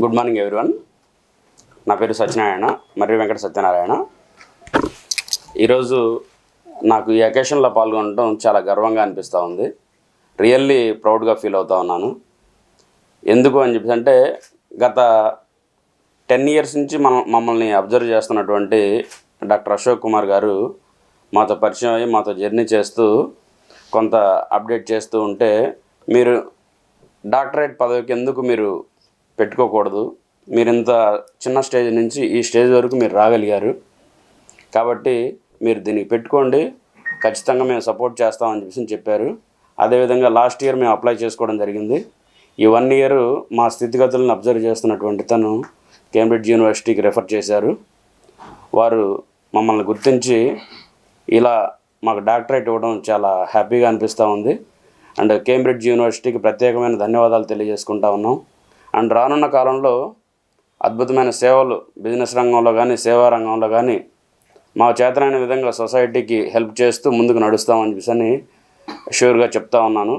Good morning everyone. నా పేరు సత్యనారాయణ మరియు వెంకట సత్యనారాయణ. ఈరోజు నాకు ఈ అకేషన్లో పాల్గొనడం చాలా గర్వంగా అనిపిస్తూ ఉంది. రియల్లీ ప్రౌడ్గా ఫీల్ అవుతా ఉన్నాను. ఎందుకు అని చెప్పేసి అంటే గత టెన్ ఇయర్స్ నుంచి మనం మమ్మల్ని అబ్జర్వ్ చేస్తున్నటువంటి డాక్టర్ అశోక్ కుమార్ గారు మాతో పరిచయం అయ్యి మాతో జర్నీ చేస్తూ కొంత అప్డేట్ చేస్తూ ఉంటే మీరు డాక్టరేట్ పదవికి ఎందుకు మీరు పెట్టుకోకూడదు. మీరు ఇంత చిన్న స్టేజ్ నుంచి ఈ స్టేజ్ వరకు మీరు రాగలిగారు. కాబట్టి మీరు దీనికి పెట్టుకోండి. ఖచ్చితంగా మేము సపోర్ట్ చేస్తామని చెప్పేసి చెప్పారు. అదేవిధంగా లాస్ట్ ఇయర్ మేము అప్లై చేసుకోవడం జరిగింది. ఈ వన్ ఇయర్ మా స్థితిగతులను అబ్జర్వ్ చేస్తున్నటువంటి తను కేంబ్రిడ్జ్ యూనివర్సిటీకి రెఫర్ చేశారు. వారు మమ్మల్ని గుర్తించి ఇలా మాకు డాక్టరేట్ ఇవ్వడం చాలా హ్యాపీగా అనిపిస్తూ ఉంది. అండ్ కేంబ్రిడ్జ్ యూనివర్సిటీకి ప్రత్యేకమైన ధన్యవాదాలు తెలియజేసుకుంటా ఉన్నాం. అండ్ రానున్న కాలంలో అద్భుతమైన సేవలు బిజినెస్ రంగంలో కానీ సేవా రంగంలో కానీ మా చేతనైన విధంగా సొసైటీకి హెల్ప్ చేస్తూ ముందుకు నడుస్తామని చెప్పేసి షూర్గా చెప్తా ఉన్నాను.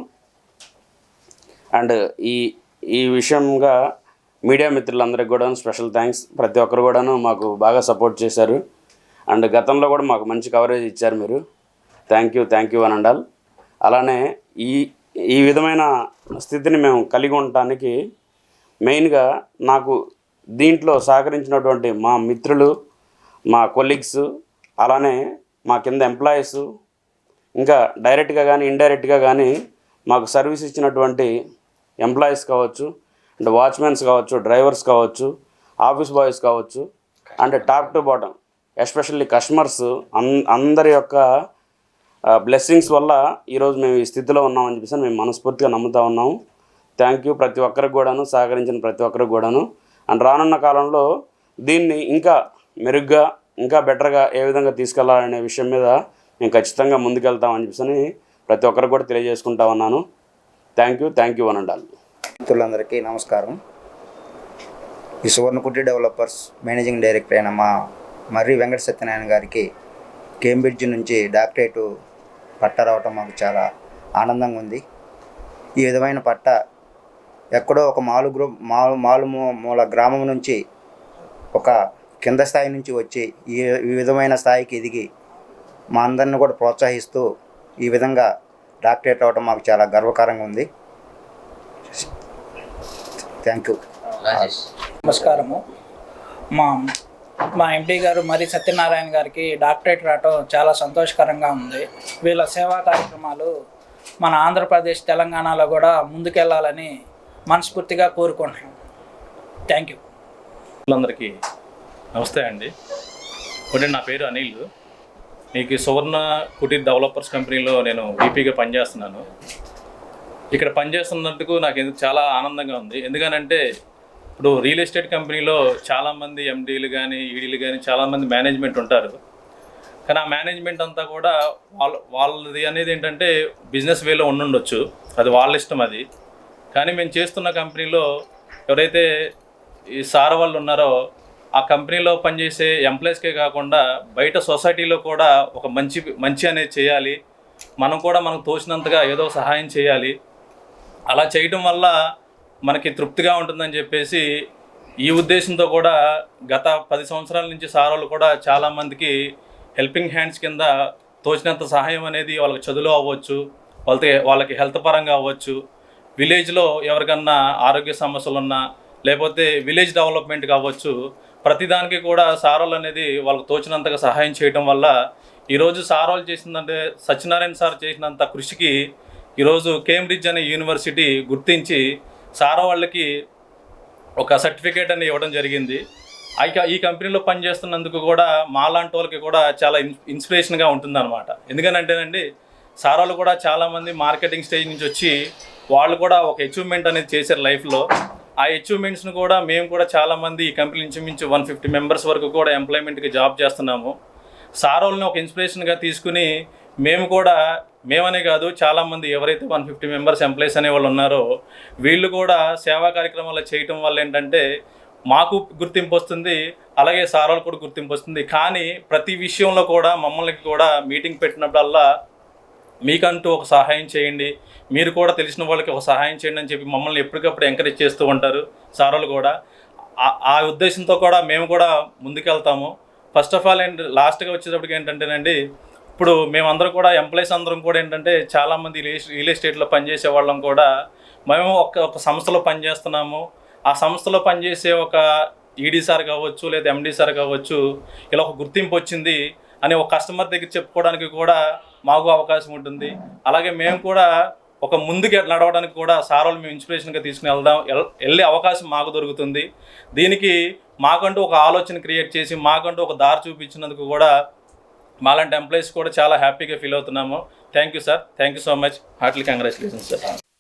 అండ్ ఈ ఈ విషయంగా మీడియా మిత్రులందరికీ కూడా స్పెషల్ థ్యాంక్స్. ప్రతి ఒక్కరు కూడాను మాకు బాగా సపోర్ట్ చేశారు. అండ్ గతంలో కూడా మాకు మంచి కవరేజ్ ఇచ్చారు మీరు. థ్యాంక్ యూ థ్యాంక్ యూ అని అండాలి. అలానే ఈ ఈ విధమైన స్థితిని మేము కలిగి ఉండటానికి మెయిన్గా నాకు దీంట్లో సహకరించినటువంటి మా మిత్రులు మా కొలీగ్స్ అలానే మా కింద ఎంప్లాయీస్ ఇంకా డైరెక్ట్గా కానీ ఇండైరెక్ట్గా కానీ మాకు సర్వీస్ ఇచ్చినటువంటి ఎంప్లాయీస్ కావచ్చు అండ్ వాచ్మెన్స్ కావచ్చు డ్రైవర్స్ కావచ్చు ఆఫీస్ బాయ్స్ కావచ్చు and top to bottom especially customers అన్ అందరి యొక్క బ్లెస్సింగ్స్ వల్ల ఈరోజు మేము ఈ స్థితిలో ఉన్నామని చెప్పేసి మేము మనస్ఫూర్తిగా నమ్ముతా ఉన్నాము. థ్యాంక్ యూ ప్రతి ఒక్కరికి కూడాను సహకరించిన ప్రతి ఒక్కరికి కూడాను. అండ్ రానున్న కాలంలో దీన్ని ఇంకా మెరుగ్గా ఇంకా బెటర్గా ఏ విధంగా తీసుకెళ్ళాలనే విషయం మీద మేము ఖచ్చితంగా ముందుకెళ్తామని చెప్పేసి ప్రతి ఒక్కరికి కూడా తెలియజేసుకుంటా ఉన్నాను. థ్యాంక్ యూ థ్యాంక్ యూ అనండాలి మిత్రులందరికీ నమస్కారం. ఈ సువర్ణకుటి డెవలపర్స్ మేనేజింగ్ డైరెక్టర్ అయిన మా మర్రి వెంకట సత్యనారాయణ గారికి కేంబ్రిడ్జ్ నుంచి డాక్టరేట్ పట్ట రావటం మాకు చాలా ఆనందంగా ఉంది. ఈ విధమైన పట్ట ఎక్కడో ఒక మాలు గ్రూ మాలు మాలు మూ- మూల గ్రామం నుంచి ఒక కింద స్థాయి నుంచి వచ్చి ఈ ఈ విధమైన స్థాయికి ఎదిగి మా అందరిని కూడా ప్రోత్సహిస్తూ ఈ విధంగా డాక్టరేట్ అవ్వటం మాకు చాలా గర్వకారంగా ఉంది. Thank you. నమస్కారము. మా మా ఎంపీ గారు మరి సత్యనారాయణ గారికి డాక్టరేట్ రావటం చాలా సంతోషకరంగా ఉంది. వీళ్ళ సేవా కార్యక్రమాలు మన ఆంధ్రప్రదేశ్ తెలంగాణలో కూడా ముందుకెళ్ళాలని మనస్ఫూర్తిగా కోరుకుంటున్నాం. థ్యాంక్ యూ అందరికీ నమస్తే అండి. ఒకటి నా పేరు అనిల్. మీకు సువర్ణ కుటీర్ డెవలపర్స్ కంపెనీలో నేను వీపీగా పనిచేస్తున్నాను. ఇక్కడ పనిచేస్తున్నందుకు నాకు ఎందుకు చాలా ఆనందంగా ఉంది. ఎందుకనంటే ఇప్పుడు రియల్ ఎస్టేట్ కంపెనీలో చాలామంది ఎండీలు కానీ ఈడీలు కానీ చాలామంది మేనేజ్మెంట్ ఉంటారు. కానీ ఆ మేనేజ్మెంట్ అంతా కూడా వాళ్ళ వాళ్ళది అనేది ఏంటంటే బిజినెస్ వేలో ఉండుండొచ్చు. అది వాళ్ళ ఇష్టం అది. కానీ మేము చేస్తున్న కంపెనీలో ఎవరైతే ఈ సార్ వాళ్ళు ఉన్నారో ఆ కంపెనీలో పనిచేసే ఎంప్లాయీస్కే కాకుండా బయట సొసైటీలో కూడా ఒక మంచి మంచి అనేది చేయాలి. మనం కూడా మనకు తోచినంతగా ఏదో సహాయం చేయాలి. అలా చేయటం వల్ల మనకి తృప్తిగా ఉంటుందని చెప్పేసి ఈ ఉద్దేశంతో కూడా గత పది సంవత్సరాల నుంచి సార్ వాళ్ళు కూడా చాలామందికి హెల్పింగ్ హ్యాండ్స్ కింద తోచినంత సహాయం అనేది వాళ్ళకి చదువులో అవ్వచ్చు వాళ్ళకి వాళ్ళకి హెల్త్ పరంగా అవ్వచ్చు విలేజ్లో ఎవరికన్నా ఆరోగ్య సమస్యలు ఉన్నా లేకపోతే విలేజ్ డెవలప్మెంట్ కావచ్చు ప్రతిదానికి కూడా సారోలు అనేది వాళ్ళకు తోచినంతగా సహాయం చేయడం వల్ల ఈరోజు సారోలు చేసిందంటే సత్యనారాయణ సార్ చేసినంత కృషికి ఈరోజు కేంబ్రిడ్జ్ అనే యూనివర్సిటీ గుర్తించి సారో వాళ్ళకి ఒక సర్టిఫికేట్ అని ఇవ్వడం జరిగింది. ఈ కంపెనీలో పనిచేస్తున్నందుకు కూడా మాలాంటి వాళ్ళకి కూడా చాలా ఇన్ ఇన్స్పిరేషన్గా ఉంటుందన్నమాట. ఎందుకనంటేనండి సార్ వాళ్ళు కూడా చాలామంది మార్కెటింగ్ స్టేజ్ నుంచి వచ్చి వాళ్ళు కూడా ఒక అచీవ్మెంట్ అనేది చేశారు లైఫ్లో ఆ అచీవ్మెంట్స్ను కూడా మేము కూడా చాలామంది ఈ కంపెనీ ఇంచుమించు వన్ ఫిఫ్టీ మెంబర్స్ వరకు కూడా ఎంప్లాయ్మెంట్కి జాబ్ చేస్తున్నాము. సార్ వాళ్ళని ఒక ఇన్స్పిరేషన్గా తీసుకుని మేము కూడా మేమనే కాదు చాలామంది ఎవరైతే వన్ ఫిఫ్టీ మెంబర్స్ ఎంప్లాయీస్ అనే వాళ్ళు ఉన్నారో వీళ్ళు కూడా సేవా కార్యక్రమాలు చేయటం వల్ల ఏంటంటే మాకు గుర్తింపు వస్తుంది అలాగే సార్ కూడా గుర్తింపు వస్తుంది. కానీ ప్రతి విషయంలో కూడా మమ్మల్ని కూడా మీటింగ్ పెట్టినప్పుడల్లా మీకంటూ ఒక సహాయం చేయండి. మీరు కూడా తెలిసిన వాళ్ళకి ఒక సహాయం చేయండి అని చెప్పి మమ్మల్ని ఎప్పటికప్పుడు ఎంకరేజ్ చేస్తూ ఉంటారు సార్ వాళ్ళు కూడా. ఆ- ఉద్దేశంతో కూడా మేము కూడా ముందుకెళ్తాము. ఫస్ట్ ఆఫ్ ఆల్ ఏంటి లాస్ట్గా వచ్చేటప్పటికి ఏంటంటేనండి ఇప్పుడు మేమందరం కూడా ఎంప్లాయీస్ అందరం కూడా ఏంటంటే చాలామంది రియల్ రియల్ ఎస్టేట్లో పనిచేసే వాళ్ళం కూడా. మేము ఒక ఒక సంస్థలో పనిచేస్తున్నాము. ఆ సంస్థలో పనిచేసే ఒక ఈడీ సార్ కావచ్చు లేదా ఎండీ సార్ కావచ్చు ఇలా ఒక గుర్తింపు వచ్చింది అని ఒక కస్టమర్ దగ్గర చెప్పుకోవడానికి కూడా మాకు అవకాశం ఉంటుంది. అలాగే మేము కూడా ఒక ముందుకు నడవడానికి కూడా సార్ వాళ్ళు మేము ఇన్స్పిరేషన్గా తీసుకుని వెళ్దాం. వెళ్ళే అవకాశం మాకు దొరుకుతుంది. దీనికి మాకంటూ ఒక ఆలోచన క్రియేట్ చేసి మాకంటూ ఒక దారి చూపించినందుకు కూడా మాలాంటి ఎంప్లాయీస్ కూడా చాలా హ్యాపీగా ఫీల్ అవుతున్నాము. Thank you sir thank you so much heartly congratulations sir